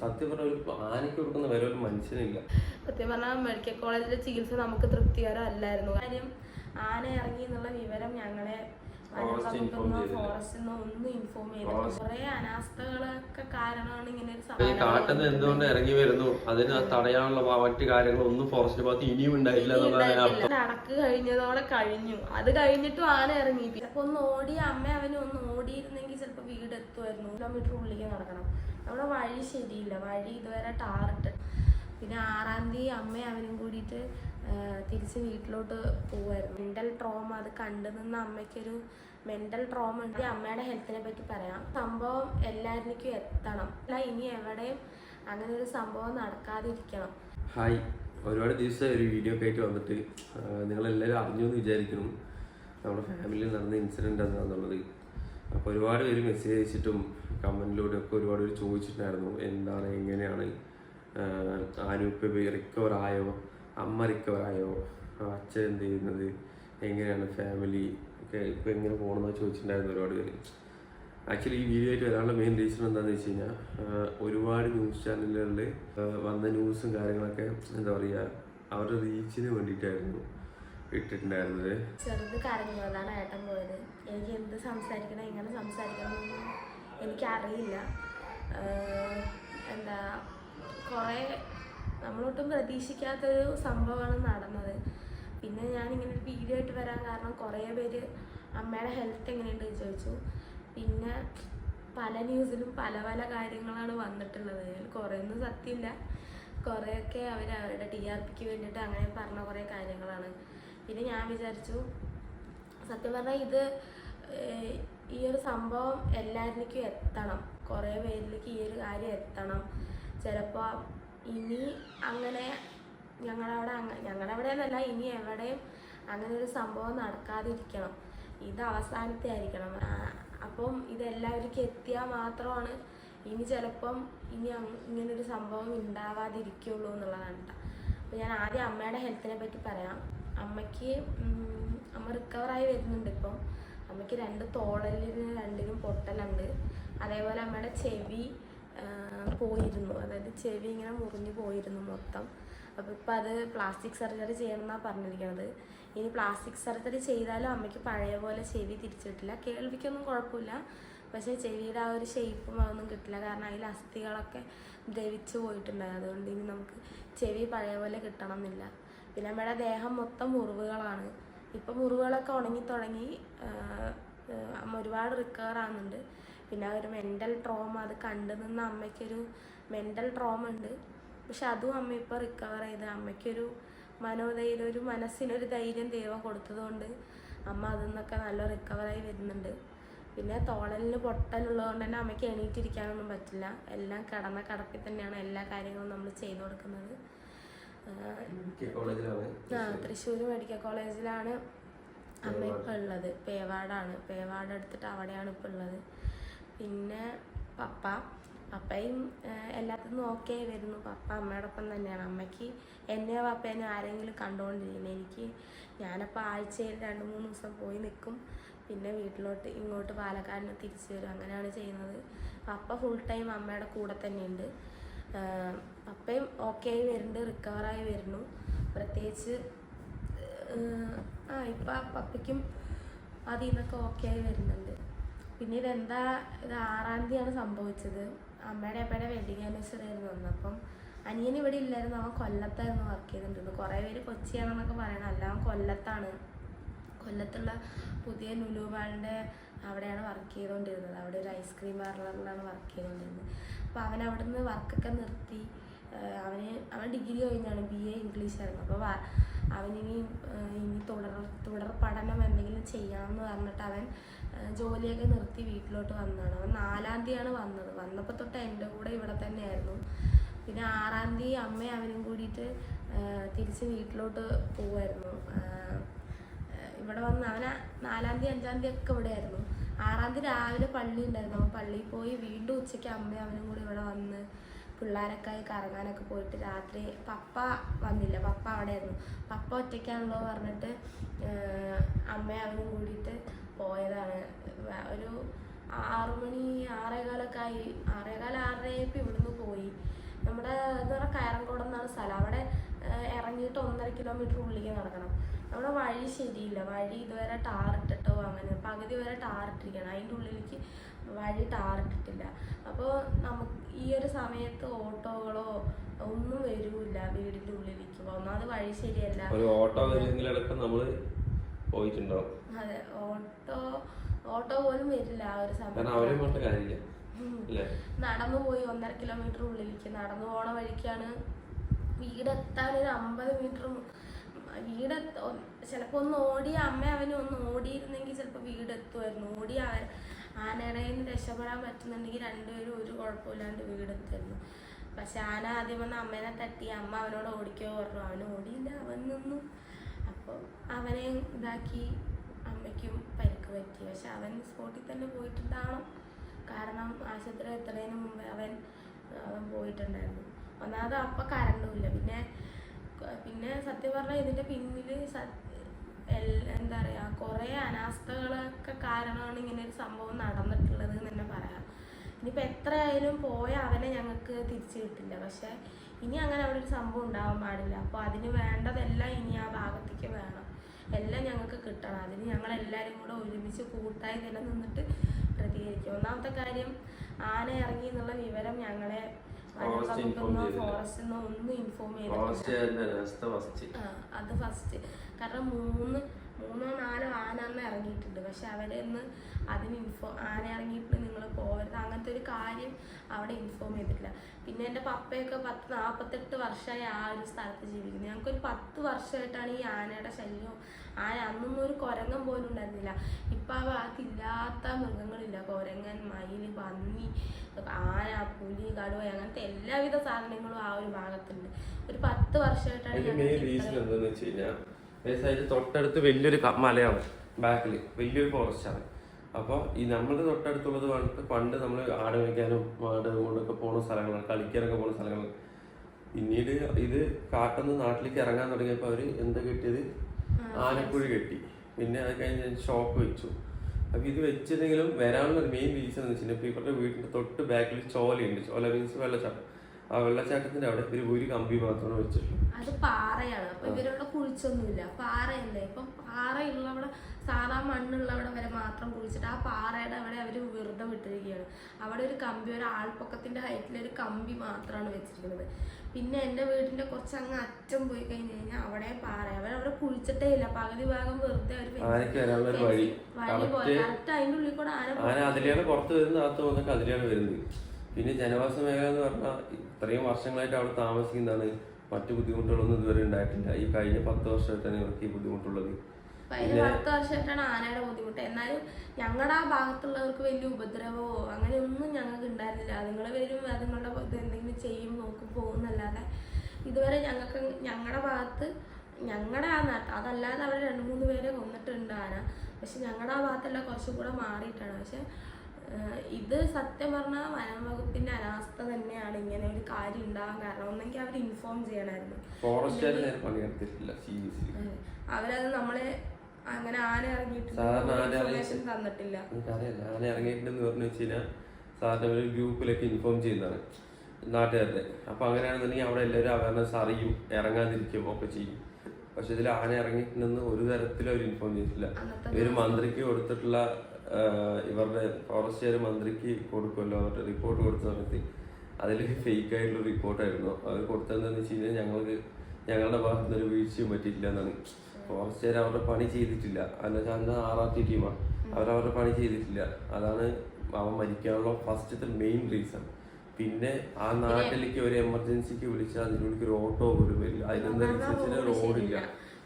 സത്യം പറഞ്ഞ ഒരു ആനയ്ക്ക് കൊടുക്കുന്ന വില ഒരു മനുഷ്യനില്ല. സത്യം പറഞ്ഞാൽ മെഡിക്കൽ കോളേജിലെ ചികിത്സ നമുക്ക് തൃപ്തികരം അല്ലായിരുന്നു കാര്യം ആന ഇറങ്ങി എന്നുള്ള വിവരം ഞങ്ങളെ ഒന്നും നിന്ന് എന്തുകൊണ്ട് ഇറങ്ങി വരുന്നു? അതിന് തടയാനുള്ള മറ്റു കാര്യങ്ങളൊന്നും ഫോറസ്റ്റ് ഭാഗത്ത് ഇനിയും ഉണ്ടായില്ല അടക്ക് കഴിഞ്ഞതോടെ കഴിഞ്ഞു. അത് കഴിഞ്ഞിട്ടും ആന ഇറങ്ങി. ചിലപ്പോ ഒന്ന് ഓടി അമ്മ അവന് ഒന്ന് ഓടിയിരുന്നെങ്കിൽ ചിലപ്പോ വീട് എത്തുമായിരുന്നു കിലോമീറ്റർ ഉള്ളിലേക്ക് നടക്കണം. നമ്മുടെ വഴി ശരിയില്ല. വഴി ഇതുവരെ ടാറിട്ട് പിന്നെ ആറാം തീയതി അമ്മയും അവനും കൂടിയിട്ട് തിരിച്ച് വീട്ടിലോട്ട് പോവായിരുന്നു. മെന്റൽ ട്രോമ അത് കണ്ടു നിന്ന അമ്മയ്ക്കൊരു മെന്റൽ ട്രോമ ഉണ്ട്. അമ്മയുടെ ഹെൽത്തിനെ പറ്റി പറയാം. സംഭവം എല്ലാവരിലേക്കും എത്തണം. അല്ല ഇനി എവിടെയും അങ്ങനെ ഒരു സംഭവം നടക്കാതിരിക്കണം. ഹായ്. ഒരുപാട് ദിവസം ഒരു വീഡിയോ ഒക്കെ വന്നിട്ട് നിങ്ങളെല്ലാവരും അറിഞ്ഞു എന്ന് വിചാരിക്കുന്നു. നമ്മുടെ ഫാമിലിയിൽ നടന്ന ഇൻസിഡന്റ് എന്താണെന്നുള്ളത് അപ്പോൾ ഒരുപാട് പേര് മെസ്സേജ് അയച്ചിട്ടും കമന്റിലൂടെ ഒക്കെ ഒരുപാട് പേര് ചോദിച്ചിട്ടുണ്ടായിരുന്നു. എന്താണ് എങ്ങനെയാണ് ആനൂപ്പ് റിക്കവർ ആയോ? അമ്മ റിക്കവർ ആയോ? അച്ഛൻ എന്ത് ചെയ്യുന്നത്? എങ്ങനെയാണ് ഫാമിലി ഒക്കെ ഇപ്പോൾ എങ്ങനെ പോകണമെന്ന് ചോദിച്ചിട്ടുണ്ടായിരുന്നു ഒരുപാട് പേര്. ആക്ച്വലി ഈ വീഡിയോ ആയിട്ട് വരാനുള്ള മെയിൻ റീസൺ എന്താണെന്ന് വെച്ച് കഴിഞ്ഞാൽ ഒരുപാട് ന്യൂസ് ചാനലുകളിൽ വന്ന ന്യൂസും കാര്യങ്ങളൊക്കെ എന്താ പറയുക അവരുടെ റീച്ചിന് വേണ്ടിയിട്ടായിരുന്നു ഇട്ടിട്ടുണ്ടായിരുന്നത്. ചെറുത് അതാണ് ഏട്ടൻ പോയത്. എനിക്ക് എന്ത് സംസാരിക്കണം എങ്ങനെ സംസാരിക്കണം എനിക്കറിയില്ല. എന്താ കുറേ നമ്മളൊട്ടും പ്രതീക്ഷിക്കാത്തൊരു സംഭവമാണ് നടന്നത്. പിന്നെ ഞാനിങ്ങനെ ഒരു വീഡിയോ ആയിട്ട് വരാൻ കാരണം കുറേ പേര് അമ്മയുടെ ഹെൽത്ത് എങ്ങനെയുണ്ട് ചോദിച്ചു. പിന്നെ പല ന്യൂസിലും പല പല കാര്യങ്ങളാണ് വന്നിട്ടുള്ളത്. കുറേയൊന്നും സത്യമില്ല. കുറേയൊക്കെ അവർ അവരുടെ ടി ആർ പിക്ക് വേണ്ടിയിട്ട് അങ്ങനെ പറഞ്ഞ കുറേ കാര്യങ്ങളാണ്. പിന്നെ ഞാൻ വിചാരിച്ചു സത്യം പറഞ്ഞാൽ ഇത് ഈ ഒരു സംഭവം എല്ലാവരിലേക്കും എത്തണം. കുറേ പേരിലേക്ക് ഈ ഒരു കാര്യം എത്തണം. ചിലപ്പോൾ ഇനി അങ്ങനെ ഞങ്ങളവിടെ അങ്ങ ഞങ്ങളവിടെ എന്നല്ല ഇനി എവിടെയും അങ്ങനെ ഒരു സംഭവം നടക്കാതിരിക്കണം. ഇത് അവസാനത്തെ ആയിരിക്കണം അപ്പം ഇതെല്ലാവർക്കും എത്തിയാൽ മാത്രമാണ് ഇനി ചിലപ്പം ഇനി ഇങ്ങനൊരു സംഭവം ഉണ്ടാവാതിരിക്കുള്ളൂ എന്നുള്ളതാണ് കേട്ടോ. അപ്പോൾ ഞാൻ ആദ്യം അമ്മയുടെ ഹെൽത്തിനെ പറ്റി പറയാം. അമ്മയ്ക്ക് അമ്മ റിക്കവറായി വരുന്നുണ്ട് ഇപ്പം. അമ്മയ്ക്ക് രണ്ട് തോളലിന് രണ്ടിനും പൊട്ടലുണ്ട്. അതേപോലെ അമ്മയുടെ ചെവി പോയിരുന്നു. അതായത് ചെവി ഇങ്ങനെ മുറിഞ്ഞു പോയിരുന്നു മൊത്തം. അപ്പോൾ ഇപ്പം അത് പ്ലാസ്റ്റിക് സർജറി ചെയ്യണമെന്നാണ് പറഞ്ഞിരിക്കുന്നത് ഇനി പ്ലാസ്റ്റിക് സർജറി ചെയ്താലും അമ്മയ്ക്ക് പഴയ പോലെ ചെവി തിരിച്ചിട്ടില്ല. കേൾവിക്കൊന്നും കുഴപ്പമില്ല. പക്ഷേ ചെവിയുടെ ആ ഒരു ഷേപ്പും അതൊന്നും കിട്ടില്ല. കാരണം അതിൽ അസ്ഥികളൊക്കെ ദ്രവിച്ചു പോയിട്ടുണ്ടായി അതുകൊണ്ട് ഇനി നമുക്ക് ചെവി പഴയ പോലെ കിട്ടണം എന്നില്ല പിന്നെ അമ്മയുടെ ദേഹം മൊത്തം മുറിവുകളാണ്. ഇപ്പം മുറിവുകളൊക്കെ ഉണങ്ങി തുടങ്ങി ഒരുപാട് റിക്കവർ ആകുന്നുണ്ട് പിന്നെ ഒരു മെന്റൽ ട്രോമ അത് കണ്ടു നിന്ന അമ്മയ്ക്കൊരു മെന്റൽ ട്രോമ ഉണ്ട്. പക്ഷെ അതും അമ്മ ഇപ്പോൾ റിക്കവർ ചെയ്ത് അമ്മയ്ക്കൊരു മനോധൈര്യം ഒരു മനസ്സിനൊരു ധൈര്യം ദൈവം കൊടുത്തതുകൊണ്ട് അമ്മ അതിൽ നിന്നൊക്കെ നല്ല റിക്കവറായി വരുന്നുണ്ട്. പിന്നെ തോളലിന് പൊട്ടലുള്ളതുകൊണ്ട് തന്നെ അമ്മയ്ക്ക് എണീറ്റിരിക്കാനൊന്നും പറ്റില്ല. എല്ലാം കിടന്ന കിടപ്പിൽ തന്നെയാണ് എല്ലാ കാര്യങ്ങളും നമ്മൾ ചെയ്തു കൊടുക്കുന്നത്. ആ തൃശ്ശൂർ മെഡിക്കൽ കോളേജിലാണ് അമ്മ ഇപ്പം ഉള്ളത്. പേവാടാണ്. പേവാട് എടുത്തിട്ട് അവിടെയാണ് ഇപ്പം ഉള്ളത്. പിന്നെ പപ്പ. പപ്പയും എല്ലാത്തിനും ഓക്കെ വരുന്നു പപ്പ അമ്മയോടൊപ്പം തന്നെയാണ്. അമ്മയ്ക്ക് എന്നെ പപ്പേനെ ആരെങ്കിലും കണ്ടുകൊണ്ടിരിക്കുന്നത് എനിക്ക് ഞാനപ്പോൾ ആഴ്ചയിൽ രണ്ട് മൂന്ന് ദിവസം പോയി നിൽക്കും പിന്നെ വീട്ടിലോട്ട് ഇങ്ങോട്ട് പാലക്കാടിന് തിരിച്ചു വരും. അങ്ങനെയാണ് ചെയ്യുന്നത്. പപ്പ ഫുൾ ടൈം അമ്മയുടെ കൂടെ തന്നെയുണ്ട്. പപ്പയും ഓക്കെ ആയി വരുന്നുണ്ട് റിക്കവറായി വരുന്നു. പ്രത്യേകിച്ച് ആ ഇപ്പം ആ പപ്പയ്ക്കും അതിൽ നിന്നൊക്കെ ഓക്കെ ആയി വരുന്നുണ്ട്. പിന്നെ ഇതെന്താ ഇത് ആറാം തീയതിയാണ് സംഭവിച്ചത്. അമ്മയുടെ അപ്പയുടെ വെഡിങ് ആനിവേഴ്സറി ആയിരുന്നു അന്ന്. അപ്പം അനിയൻ ഇവിടെ ഇല്ലായിരുന്നു അവൻ കൊല്ലത്തായിരുന്നു വർക്ക് ചെയ്തിട്ടുണ്ട് കുറേ പേര് കൊച്ചിയാണെന്നൊക്കെ പറയണം അല്ല അവൻ കൊല്ലത്താണ്. കൊല്ലത്തുള്ള പുതിയ ലുലുവാളിന്റെ അവിടെയാണ് വർക്ക് ചെയ്തുകൊണ്ടിരുന്നത് അവിടെ ഒരു ഐസ്ക്രീം പാർലറിലാണ് വർക്ക് ചെയ്തുകൊണ്ടിരുന്നത് അപ്പോൾ അവൻ അവിടെ നിന്ന് വർക്കൊക്കെ നിർത്തി. അവന് അവൻ ഡിഗ്രി കഴിഞ്ഞാണ് ബി എ ഇംഗ്ലീഷായിരുന്നു അപ്പോൾ അവനിനി ഇനി തുടർ തുടർ പഠനം എന്തെങ്കിലും ചെയ്യണമെന്ന് പറഞ്ഞിട്ട് അവൻ ജോലിയൊക്കെ നിർത്തി വീട്ടിലോട്ട് വന്നതാണ്. അവൻ നാലാം തീയതിയാണ് വന്നത്. വന്നപ്പോൾ തൊട്ട് എന്റെ കൂടെ ഇവിടെ തന്നെയായിരുന്നു. പിന്നെ ആറാം തീയതി അമ്മയും അവനും കൂടിയിട്ട് തിരിച്ച് വീട്ടിലോട്ട് പോവായിരുന്നു. ഇവിടെ വന്ന് അവൻ നാലാം തീയതി അഞ്ചാം തീയതി ഒക്കെ ഇവിടെ ആയിരുന്നു ആറാം തീയതി രാവിലെ പള്ളി ഉണ്ടായിരുന്നു. അവൻ പള്ളിയിൽ പോയി വീണ്ടും ഉച്ചയ്ക്ക് അമ്മ അവനും കൂടി ഇവിടെ വന്ന് പിള്ളേരൊക്കെ കറങ്ങാനൊക്കെ പോയിട്ട് രാത്രി പപ്പ വന്നില്ല. പപ്പ അവിടെ ആയിരുന്നു പപ്പ ഒറ്റയ്ക്കാണല്ലോ പറഞ്ഞിട്ട് ഏഹ് അമ്മയും അവനും കൂടിയിട്ട് പോയതാണ്. ഒരു ആറു മണി ആറേകാലൊക്കെ ആയി. ആറേകാല ആറരയൊക്കെ ഇവിടുന്ന് പോയി. നമ്മുടെ എന്ന് പറഞ്ഞാൽ കയറങ്കോട് എന്നാണ് സ്ഥലം. അവിടെ ഇറങ്ങിയിട്ട് ഒന്നര കിലോമീറ്റർ ഉള്ളിലേക്ക് നടക്കണം. നമ്മുടെ വഴി ശരിയില്ല. വഴി ഇതുവരെ ടാറിട്ടിട്ടോ അങ്ങനെ പകുതി വരെ ടാറിട്ടിരിക്കണം. അതിന്റെ ഉള്ളിലേക്ക് വഴി താറിട്ടിട്ടില്ല അപ്പോൾ നമുക്ക് ഈ ഒരു സമയത്ത് ഓട്ടോകളോ ഒന്നും വരൂല്ല വീടിന്റെ ഉള്ളിലേക്ക് ഒന്നാമത് വഴി ശരിയല്ല. ഒരു ഓട്ടോ വരുമെങ്കിലടക്കം നമ്മൾ പോയിട്ടുണ്ടാവും. അതെ ഓട്ടോ ഓട്ടോ പോലും വരില്ല ആ ഒരു സമയത്ത്. നടന്നു പോയി ഒന്നര കിലോമീറ്റർ ഉള്ളിലേക്ക്. നടന്നു പോണ വഴിക്കാണ് വീടെത്താൻ ഒരു അമ്പത് മീറ്റർ വീട് ചിലപ്പോൾ ഒന്ന് ഓടി അമ്മ അവനും ഒന്ന് ഓടിയിരുന്നെങ്കിൽ ചിലപ്പോൾ വീടെത്തുമായിരുന്നു ഓടി അവൻ ആനയുടെ കയ്യിൽ നിന്ന് രക്ഷപ്പെടാൻ പറ്റുന്നുണ്ടെങ്കിൽ രണ്ടുപേരും ഒരു കുഴപ്പമില്ലാണ്ട് വീടെത്തുമായിരുന്നു പക്ഷെ ആന ആദ്യം വന്ന് അമ്മേനെ തട്ടി അമ്മ അവനോട് ഓടിക്കോ പറഞ്ഞു. അവൻ ഓടിയില്ല അവൻ നിന്നു. അപ്പോൾ അവനെ ഇതാക്കി അമ്മയ്ക്കും പരിക്ക് പറ്റി. പക്ഷെ അവൻ സ്പോട്ടിൽ തന്നെ പോയിട്ടുണ്ടാവണം. കാരണം ആശുപത്രി എത്തുന്നതിന് മുമ്പ് അവൻ അവൻ പോയിട്ടുണ്ടായിരുന്നു. ഒന്നാമത് അപ്പം കറണ്ടുമില്ല പിന്നെ പിന്നെ സത്യം പറഞ്ഞാൽ ഇതിന്റെ പിന്നിൽ കുറേ അനാസ്ഥകളൊക്കെ കാരണമാണ് ഇങ്ങനെ ഒരു സംഭവം നടന്നിട്ടുള്ളത് എന്ന് തന്നെ പറയാം. ഇനിയിപ്പോൾ എത്രയായാലും പോയ അവനെ ഞങ്ങൾക്ക് തിരിച്ചു കിട്ടില്ല. പക്ഷെ ഇനി അങ്ങനെ അവിടെ ഒരു സംഭവം ഉണ്ടാവാൻ പാടില്ല. അപ്പോൾ അതിന് വേണ്ടതെല്ലാം ഇനി ആ ഭാഗത്തേക്ക് വേണം. എല്ലാം ഞങ്ങൾക്ക് കിട്ടണം. അതിന് ഞങ്ങൾ എല്ലാവരും കൂടെ ഒരുമിച്ച് കൂട്ടായി തന്നെ നിന്നിട്ട് പ്രതികരിക്കും. ഒന്നാമത്തെ കാര്യം ആന ഇറങ്ങി എന്നുള്ള വിവരം ഞങ്ങളെ ഫോറസ്റ്റ് ഫോറസ്റ്റിൽ നിന്നോ ഒന്നും ഇൻഫോം ചെയ്തിട്ടില്ല. അത് ഫസ്റ്റ് കാരണം മൂന്ന് മൂന്നോ നാലോ ആന അന്ന് ഇറങ്ങിയിട്ടുണ്ട്. പക്ഷെ അവരൊന്ന് അതിന് ഇൻഫോ ആന ഇറങ്ങിയിട്ട് നിങ്ങൾ പോകരുത്. അങ്ങനത്തെ ഒരു കാര്യം അവിടെ ഇൻഫോം ചെയ്തിട്ടില്ല. പിന്നെ എന്റെ പപ്പയൊക്കെ പത്ത് നാൽപ്പത്തെട്ട് വർഷമായി ആ ഒരു സ്ഥലത്ത് ജീവിക്കുന്നത് ഞങ്ങൾക്കൊരു പത്ത് വർഷമായിട്ടാണ് ഈ ആനയുടെ ശല്യം ആന അന്നൊന്നും ഒരു കുരങ്ങൻ പോലും ഉണ്ടായിരുന്നില്ല. ഇപ്പം ആ ഭാഗത്തില്ലാത്ത മൃഗങ്ങളില്ല. കുരങ്ങൻ മയിൽ പന്നി ആന പുലി കടുവ അങ്ങനത്തെ എല്ലാവിധ സാധനങ്ങളും ആ ഒരു ഭാഗത്തുണ്ട്. ഒരു പത്ത് വർഷമായിട്ടാണ് അതിന്റെ തൊട്ടടുത്ത് വലിയൊരു മലയാണ് ബാക്കിൽ വലിയൊരു ഫോറസ്റ്റ് ആണ്. അപ്പോൾ ഈ നമ്മുടെ തൊട്ടടുത്തുള്ളത് വന്നിട്ട് പണ്ട് നമ്മൾ ആട് കളിക്കാനും ആട് കൊണ്ടൊക്കെ പോകുന്ന സ്ഥലങ്ങളാണ് കളിക്കാനൊക്കെ പോകുന്ന സ്ഥലങ്ങളാണ് പിന്നീട് ഇത് കാട്ടുന്ന നാട്ടിലേക്ക് ഇറങ്ങാൻ തുടങ്ങിയപ്പോൾ അവർ എന്താ കെട്ടിയത്? ആനക്കുഴി കെട്ടി. പിന്നെ അത് കഴിഞ്ഞ് ഷോപ്പ് വെച്ചു. അപ്പൊ ഇത് വെച്ചതെങ്കിലും വരാനുള്ള മെയിൻ റീസൺ എന്ന് വെച്ചിട്ടുണ്ടെങ്കിൽ ഇവരുടെ വീടിന്റെ തൊട്ട് ബാക്കിൽ ചോലയുണ്ട്. ചോല മീൻസ് വെള്ളച്ചാട്ടം. ആ വെള്ളച്ചാട്ടത്തിന്റെ അവിടെ ഒരു ഒരു കമ്പി മാത്രമാണ് വെച്ചിട്ടുള്ളത് അത് പാറയാണ്. അപ്പൊ ഇവരവിടെ കുഴിച്ചൊന്നുമില്ല. പാറയല്ലേ? ഇപ്പം പാറയുള്ളവിടെ സാധാ മണ്ണുള്ളവിടെ വരെ മാത്രം കുഴിച്ചിട്ട് ആ പാറയുടെ അവിടെ അവർ വെറുതെ വിട്ടിരിക്കുകയാണ്. അവിടെ ഒരു കമ്പി ഒരു ആൾപ്പൊക്കത്തിന്റെ ഹൈറ്റിൽ ഒരു കമ്പി മാത്രമാണ് വെച്ചിരിക്കുന്നത്. പിന്നെ എന്റെ വീടിന്റെ കുറച്ച് അങ്ങ് അറ്റം പോയി കഴിഞ്ഞു കഴിഞ്ഞാൽ അവിടെ പാറ അവരവിടെ കുഴിച്ചിട്ടേ ഇല്ല. പകുതി ഭാഗം വെറുതെ അവർ വഴി പോലെ കറക്റ്റ് അതിന്റെ ഉള്ളിൽ കൂടെ ആന ആന അതിലെയാണ് പുറത്ത് വരുന്നത് അകത്ത് വന്നൊക്കെ അതിലെയാണ് വരുന്നത്. പിന്നെ ജനവാസ മേഖല എന്ന് പറഞ്ഞാൽ ഇത്രയും വർഷങ്ങളായിട്ട് അവിടെ താമസിക്കുന്നതാണ് മറ്റു ബുദ്ധിമുട്ടുകളൊന്നും ഇതുവരെ ഉണ്ടായിട്ടില്ല. ഈ കഴിഞ്ഞ പത്ത് വർഷമായിട്ടാണ് ഇവർക്ക് ഈ ബുദ്ധിമുട്ടുള്ളത്. അതിന് പത്ത് വർഷമായിട്ടാണ് ആനയുടെ ബുദ്ധിമുട്ട്. എന്നാലും ഞങ്ങളുടെ ആ ഭാഗത്തുള്ളവർക്ക് വലിയ ഉപദ്രവമോ അങ്ങനെയൊന്നും ഞങ്ങൾക്ക് ഉണ്ടായിരുന്നില്ല. നിങ്ങൾ വരും അതുങ്ങളുടെ ഇത് എന്തെങ്കിലും ചെയ്യും നോക്കും പോകുന്നല്ലാതെ ഇതുവരെ ഞങ്ങൾക്ക് ഞങ്ങളുടെ ഭാഗത്ത് ഞങ്ങളുടെ ആ നാട്ട് അതല്ലാതെ അവർ രണ്ട് മൂന്ന് പേരെ കൊന്നിട്ടുണ്ട് ആന. പക്ഷെ ഞങ്ങളുടെ ആ ഭാഗത്തെല്ലാം കുറച്ചും കൂടെ മാറിയിട്ടാണ്. പക്ഷെ ഇത് സത്യം പറഞ്ഞാൽ വനം വകുപ്പിന്റെ അനാസ്ഥ തന്നെയാണ് ഇങ്ങനെ ഒരു കാര്യം ഉണ്ടാവാൻ കാരണം. ഒന്നെങ്കിൽ അവർ ഇൻഫോം ചെയ്യണമായിരുന്നു. അവരത് നമ്മളെ അങ്ങനെ ആന ഇറങ്ങിയിട്ട് സാധാരണ ആന തന്നിട്ടില്ല. ആന ഇറങ്ങിയിട്ടുണ്ടെന്ന് പറഞ്ഞു ഒരു ഗ്രൂപ്പിലൊക്കെ ഇൻഫോം ചെയ്യുന്നതാണ് നാട്ടുകാരുടെ. അപ്പൊ അങ്ങനെയാണെന്നുണ്ടെങ്കിൽ അവിടെ എല്ലാവരും അവയർനെസ് അറിയും ഇറങ്ങാതിരിക്കും ഒക്കെ ചെയ്യും. പക്ഷെ ഇതിൽ ആന ഇറങ്ങിയിട്ടുണ്ടെന്ന് ഒരു തരത്തിലും അവർ ഇൻഫോം ചെയ്തിട്ടില്ല. ഇവർ മന്ത്രിക്ക് കൊടുത്തിട്ടുള്ള ഇവരുടെ ഫോറസ്റ്റുകാർ മന്ത്രിക്ക് കൊടുക്കുമല്ലോ അവരുടെ റിപ്പോർട്ട് കൊടുത്ത സമയത്ത്. അതിൽ ഫേക്ക് ആയിട്ടുള്ള റിപ്പോർട്ടായിരുന്നു അവർ കൊടുത്തതെന്ന് വെച്ച് കഴിഞ്ഞാൽ ഞങ്ങൾക്ക് ഞങ്ങളുടെ ഭാഗത്തുനിന്ന് ഒരു വീഴ്ചയും പറ്റിയിട്ടില്ല എന്നാണ്. ഫോറസ്റ്റുകാർ അവരുടെ പണി ചെയ്തിട്ടില്ല. എന്നുവെച്ചാൽ അന്ന് ആറാത്തി ടീമാണ് അവരവരുടെ പണി ചെയ്തിട്ടില്ല. അതാണ് അവൻ മരിക്കാനുള്ള ഫസ്റ്റത്തെ മെയിൻ റീസൺ പിന്നെ ആ നാട്ടിലേക്ക് ഒരു എമർജൻസിക്ക് വിളിച്ചാൽ അതിനുള്ളിൽ ഒരു ഓട്ടോ പോലും വരില്ല. അതിനെന്താ റോഡ് റോഡില്ല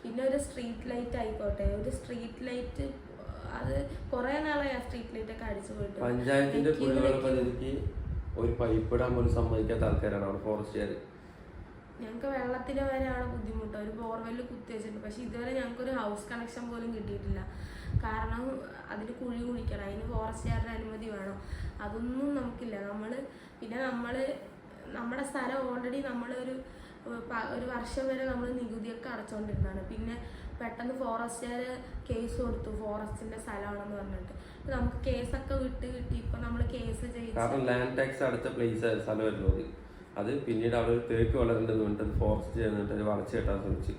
പിന്നെ ഒരു സ്ട്രീറ്റ് ലൈറ്റ് ആയിക്കോട്ടെ. ഒരു സ്ട്രീറ്റ് ലൈറ്റ് അത് കുറെ നാളായി ആ സ്ട്രീറ്റ് ലൈറ്റ് ഒക്കെ അടിച്ചു പോയിട്ട്. പഞ്ചായത്തിന്റെ കുടിവെള്ള പദ്ധതിക്ക് ഒരു പൈപ്പ് ഇടാൻ പോലും സമ്മതിക്കാത്ത ആൾക്കാരാണ് അവിടെ ഫോറസ്റ്റുകാർ ഞങ്ങൾക്ക് വെള്ളത്തിന് വരെയാണ് ബുദ്ധിമുട്ട്. ഒരു ബോർവെല്ല് കുത്തി വെച്ചിട്ടുണ്ട്. പക്ഷെ ഇതുവരെ ഞങ്ങൾക്ക് ഒരു ഹൗസ് കണക്ഷൻ പോലും കിട്ടിയിട്ടില്ല. കാരണം അതിന് കുഴി കുഴിക്കണം. അതിന് ഫോറസ്റ്റുകാരുടെ അനുമതി വേണം. അതൊന്നും നമുക്കില്ല. നമ്മൾ പിന്നെ നമ്മൾ നമ്മുടെ സ്ഥലം ഓൾറെഡി നമ്മളൊരു ഒരു വർഷം വരെ നമ്മൾ നികുതിയൊക്കെ അടച്ചുകൊണ്ടിരുന്നതാണ് പിന്നെ പെട്ടെന്ന് ഫോറസ്റ്റുകാർ കേസ് കൊടുത്തു. ഫോറസ്റ്റിന്റെ സ്ഥലമാണെന്ന് പറഞ്ഞിട്ട്. നമുക്ക് കേസൊക്കെ വിട്ട് കിട്ടി. ഇപ്പൊ നമ്മൾ കേസ് ചെയ്തു കാരണം ലാൻഡ് ടാക്സ് അടുത്ത പ്ലേസ് സ്ഥലമായിരുന്നു അത് അത് പിന്നീട് അവിടെ ഒരു തേക്ക് വളരേണ്ടത് പറഞ്ഞിട്ട് ഫോറസ്റ്റ് ചെയ്യുന്നിട്ട് അത് വളച്ച് കെട്ടാൻ ശ്രമിച്ചു.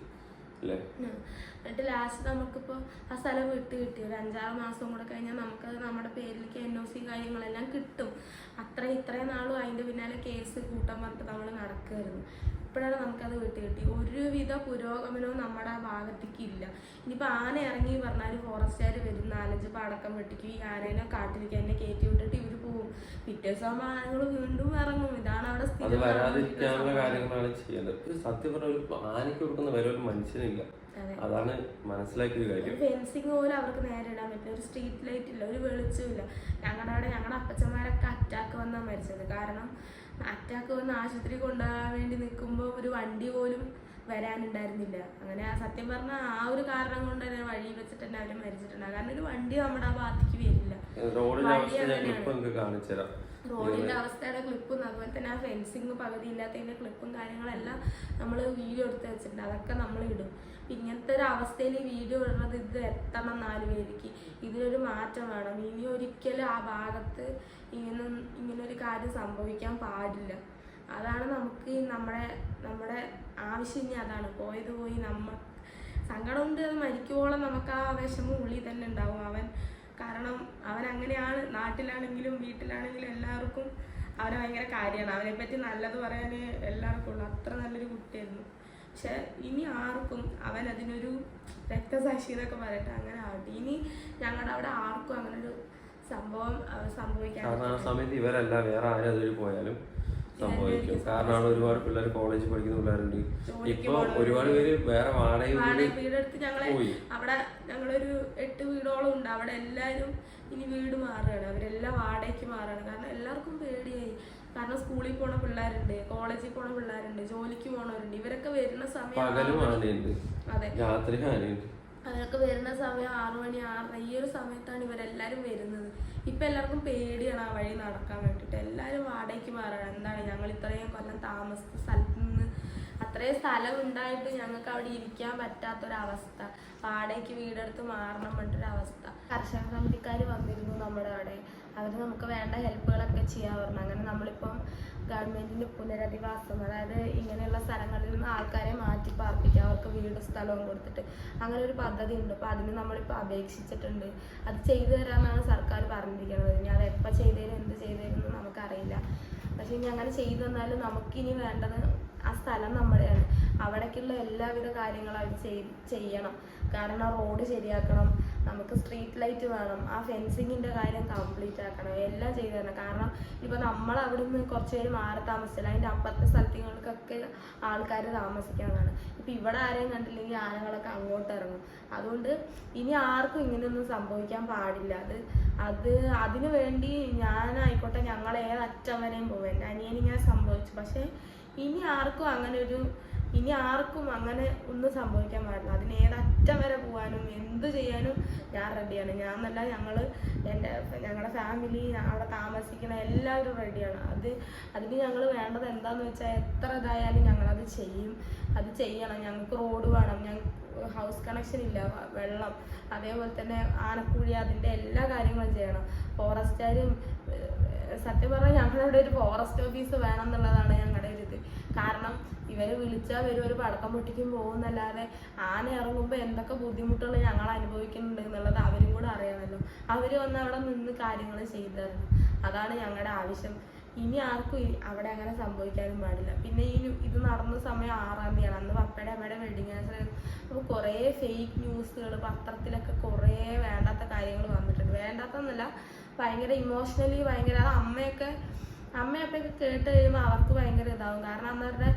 അല്ലേ. എന്നിട്ട് ലാസ്റ്റ് നമുക്കിപ്പോൾ ആ സ്ഥലം വിട്ട് കിട്ടി. ഒരു അഞ്ചാറ് മാസം കൂടെ കഴിഞ്ഞാൽ നമുക്ക് നമ്മുടെ പേരിലേക്ക് എൻ ഒ സി കാര്യങ്ങളെല്ലാം കിട്ടും. അത്ര ഇത്രയും നാളും അതിന്റെ പിന്നാലെ കേസ് കൂട്ടാൻ പറഞ്ഞിട്ട് നമ്മൾ നടക്കുമായിരുന്നു ഇപ്പോഴാണ് നമുക്കത് വിട്ട് കിട്ടി. ഒരുവിധ പുരോഗമനവും നമ്മുടെ ആ ഭാഗത്തേക്ക് ഇല്ല. ഇനിയിപ്പോൾ ആന ഇറങ്ങി പറഞ്ഞാൽ ഫോറസ്റ്റുകാർ വരും നാലഞ്ച് പടക്കം വെട്ടിക്കും. ഈ ആനേനെ കാട്ടിലേക്ക് എന്നെ കയറ്റി വിട്ടിട്ട് ഇവർ പോവും. പിറ്റേ ദിവസം ആനകൾ വീണ്ടും ഇറങ്ങും. ഇതാണ് അവിടെ വരാതിരിക്കാനുള്ള കാര്യങ്ങളാണ് ചെയ്യേണ്ടത്. ഒരു സത്യം പറഞ്ഞ ഒരു ആനയ്ക്ക് കൊടുക്കുന്ന വരെ ഒരു മനുഷ്യനില്ല. അതെ. അതാണ് മനസ്സിലാക്കിയ കാര്യം. ഫെൻസിങ് പോലും അവർക്ക് നേരെ ഇടാൻ പറ്റില്ല. ഒരു സ്ട്രീറ്റ് ലൈറ്റ് ഇല്ല. ഒരു വെളിച്ചമില്ല ഞങ്ങളുടെ അവിടെ ഞങ്ങളുടെ അപ്പച്ചന്മാരൊക്കെ അറ്റാക്ക് വന്നാൽ മരിച്ചത്. കാരണം അറ്റാക്ക് വന്ന് ആശുപത്രി കൊണ്ടുപോകാൻ വേണ്ടി നിൽക്കുമ്പോൾ ഒരു വണ്ടി പോലും വരാനുണ്ടായിരുന്നില്ല. അങ്ങനെ സത്യം പറഞ്ഞാൽ ആ ഒരു കാരണം കൊണ്ട് തന്നെ വഴി വെച്ചിട്ട് തന്നെ അവർ മരിച്ചിട്ടുണ്ട്. കാരണം ഒരു വണ്ടി നമ്മുടെ ആ ഭാഗത്തേക്ക് വരില്ല. റോഡിന്റെ അവസ്ഥയുടെ ക്ലിപ്പും അതുപോലെ തന്നെ ആ ഫെൻസിങ് പകുതി ഇല്ലാത്തതിന്റെ ക്ലിപ്പും കാര്യങ്ങളെല്ലാം നമ്മൾ വീഡിയോ എടുത്ത് വെച്ചിട്ടുണ്ട്. അതൊക്കെ നമ്മൾ ഇടും ഇങ്ങനത്തെ ഒരു അവസ്ഥയിൽ വീഡിയോ ഇടുന്നത് ഇത് എത്തണം നാല് പേർക്ക് ഇതിനൊരു മാറ്റം വേണം. ഇനി ഒരിക്കലും ആ ഭാഗത്ത് ഇങ്ങനെ ഇങ്ങനൊരു കാര്യം സംഭവിക്കാൻ പാടില്ല. അതാണ് നമുക്ക് നമ്മുടെ നമ്മുടെ ആവശ്യം ഇനി അതാണ്. പോയത് പോയി നമ്മ സങ്കടമുണ്ട് അത് മരിക്കുവോളം നമുക്ക് ആ വിഷമം ഉള്ളിൽ തന്നെ ഉണ്ടാവും. അവൻ കാരണം അവൻ അങ്ങനെയാണ്. നാട്ടിലാണെങ്കിലും വീട്ടിലാണെങ്കിലും എല്ലാവർക്കും അവനെ ഭയങ്കര കാര്യമാണ്. അവനെ പറ്റി നല്ലത് പറയാൻ എല്ലാവർക്കും ഉള്ളു. അത്ര നല്ലൊരു കുട്ടിയായിരുന്നു. പക്ഷെ ഇനി ആർക്കും അവൻ അതിനൊരു രക്തസാക്ഷി എന്നൊക്കെ പറയട്ടെ അങ്ങനെ ആവട്ടെ. ഇനി ഞങ്ങളുടെ അവിടെ ആർക്കും അങ്ങനെ ഒരു സംഭവം സംഭവിക്കാൻ കാരണം ആ സമയത്ത് ഇവരല്ല വേറെ ആരും അതിൽ പോയാലും സംഭവിക്കും. കാരണം ഒരുപാട് പിള്ളേർ കോളേജിൽ പഠിക്കുന്ന പിള്ളേരുണ്ട്. ഇപ്പൊ ഒരുപാട് പേര് വേറെ വാടക വീടെടുത്ത് ഞങ്ങളെ അവിടെ ഞങ്ങളൊരു എട്ട് വീടോളം ഉണ്ട്. അവിടെ എല്ലാരും ഇനി വീട് മാറുകയാണ്. അവരെല്ലാം വാടകയ്ക്ക് മാറുകയാണ്. കാരണം എല്ലാവർക്കും പേടിയായി. കാരണം സ്കൂളിൽ പോണ പിള്ളേരുണ്ട് കോളേജിൽ പോണ പിള്ളേരുണ്ട് ജോലിക്ക് പോണവരുണ്ട്. ഇവരൊക്കെ വരുന്ന സമയം അതെ. രാത്രി അവരൊക്കെ വരുന്ന സമയം ആറു മണി ആറര ഈ ഒരു സമയത്താണ് ഇവരെല്ലാരും വരുന്നത്. ഇപ്പൊ എല്ലാവർക്കും പേടിയാണ് ആ വഴി നടക്കാൻ വേണ്ടിട്ട്. എല്ലാരും വാടകയ്ക്ക് മാറണം. എന്താണ് ഞങ്ങൾ ഇത്രയും കൊല്ലം താമസിച്ച സ്ഥലത്ത് നിന്ന് അത്രയും സ്ഥലം ഉണ്ടായിട്ട് ഞങ്ങൾക്ക് അവിടെ ഇരിക്കാൻ പറ്റാത്തൊരവസ്ഥ. വാടകയ്ക്ക് വീടെടുത്ത് മാറണം പറഞ്ഞിട്ടൊരവസ്ഥ. കർഷക സമിതിക്കാർ വന്നിരുന്നു നമ്മുടെ അവിടെ. അവർ നമുക്ക് വേണ്ട ഹെൽപ്പുകളൊക്കെ ചെയ്യാൻ പറഞ്ഞു. അങ്ങനെ നമ്മളിപ്പം ഗവൺമെന്റിന്റെ പുനരധിവാസം അതായത് ഇങ്ങനെയുള്ള സ്ഥലങ്ങളിൽ നിന്ന് ആൾക്കാരെ മാറ്റി പാർപ്പിക്കുക അവർക്ക് വീട് സ്ഥലവും കൊടുത്തിട്ട് അങ്ങനെ ഒരു പദ്ധതി ഉണ്ട് അപ്പോൾ അതിന് നമ്മളിപ്പോ അപേക്ഷിച്ചിട്ടുണ്ട്. അത് ചെയ്തു തരാമെന്നാണ് സർക്കാർ പറഞ്ഞിരിക്കുന്നത്. ഇനി അത് എപ്പോൾ ചെയ്തേരും എന്ത് ചെയ്തേരും നമുക്കറിയില്ല. പക്ഷെ ഇനി അങ്ങനെ ചെയ്തു തന്നാലും നമുക്കിനി വേണ്ടത് ആ സ്ഥലം നമ്മുടെയാണ്. അവിടേക്കുള്ള എല്ലാവിധ കാര്യങ്ങളും അവർ ചെയ്യണം. കാരണം റോഡ് ശരിയാക്കണം നമുക്ക് സ്ട്രീറ്റ് ലൈറ്റ് വേണം ആ ഫെൻസിങ്ങിന്റെ കാര്യം കംപ്ലീറ്റ് ആക്കണം എല്ലാം ചെയ്തു തരണം. കാരണം ഇപ്പോൾ നമ്മൾ അവിടെ നിന്ന് കുറച്ച് പേര് മാറി താമസിച്ചില്ല അതിന്റെ അപ്പുറത്തെ സ്ഥലത്തുകൾക്കൊക്കെ ആൾക്കാർ താമസിക്കാനാണ് ഇപ്പം ഇവിടെ ആരെയും കണ്ടില്ലെങ്കിൽ ആനകളൊക്കെ അങ്ങോട്ട് ഇറങ്ങും. അതുകൊണ്ട് ഇനി ആർക്കും ഇങ്ങനെയൊന്നും സംഭവിക്കാൻ പാടില്ല. അത് അത് അതിനു വേണ്ടി ഞാനായിക്കോട്ടെ ഞങ്ങൾ ഏതറ്റം വരെയും പോകും എന്റെ അനിയനിങ്ങനെ സംഭവിച്ചു. പക്ഷേ ഇനി ആർക്കും അങ്ങനെ ഒരു ഇനി ആർക്കും അങ്ങനെ ഒന്നും സംഭവിക്കാൻ പാടില്ല. അതിന് ഏതറ്റം വരെ പോകാനും എന്ത് ചെയ്യാനും ഞാൻ റെഡിയാണ് ഞാൻ എന്നല്ല ഞങ്ങൾ എന്റെ ഞങ്ങളുടെ ഫാമിലി അവിടെ താമസിക്കുന്ന എല്ലാവരും റെഡിയാണ് അത് അതിന് ഞങ്ങൾ വേണ്ടത് എന്താന്ന് വെച്ചാൽ എത്ര ഇതായാലും ഞങ്ങളത് ചെയ്യും. അത് ചെയ്യണം. ഞങ്ങൾക്ക് റോഡ് വേണം. ഞങ്ങൾ ഹൗസ് കണക്ഷൻ ഇല്ല വെള്ളം. അതേപോലെ തന്നെ ആനക്കുഴി അതിന്റെ എല്ലാ കാര്യങ്ങളും ചെയ്യണം. ഫോറസ്റ്റുകാരും സത്യം പറഞ്ഞാൽ ഞങ്ങളുടെ ഒരു ഫോറസ്റ്റ് ഓഫീസ് വേണം എന്നുള്ളതാണ് ഞങ്ങളുടെ ഒരു ഇത് കാരണം ഇവരെ വിളിച്ചാൽ വരും ഒരു പടക്കം പൊട്ടിക്കും പോകുന്നല്ലാതെ ആന ഇറങ്ങുമ്പോൾ എന്തൊക്കെ ബുദ്ധിമുട്ടുകൾ ഞങ്ങൾ അനുഭവിക്കുന്നുണ്ട് എന്നുള്ളത് അവരും കൂടെ അറിയാമല്ലോ. അവർ വന്ന് അവിടെ നിന്ന് കാര്യങ്ങൾ ചെയ്തു തരണം അതാണ് ഞങ്ങളുടെ ആവശ്യം. ഇനി ആർക്കും അവിടെ അങ്ങനെ സംഭവിക്കാനും പാടില്ല. പിന്നെ ഈ ഇത് നടന്ന സമയം ആറാം തീയതിയാണ്. അന്ന് പപ്പയുടെ അമ്മയുടെ വെഡിങ് ആനിവേഴ്സറി അപ്പോൾ കുറേ ഫേക്ക് ന്യൂസുകൾ പത്രത്തിലൊക്കെ കുറേ വേണ്ടാത്ത കാര്യങ്ങൾ വന്നിട്ടുണ്ട്. വേണ്ടാത്തന്നല്ല ഭയങ്കര ഇമോഷണലി ഭയങ്കര അത് അമ്മയൊക്കെ അമ്മയപ്പൊക്കെ കേട്ട് കഴിയുമ്പോൾ അവർക്ക് ഭയങ്കര ഇതാവും. കാരണം അന്നവരുടെ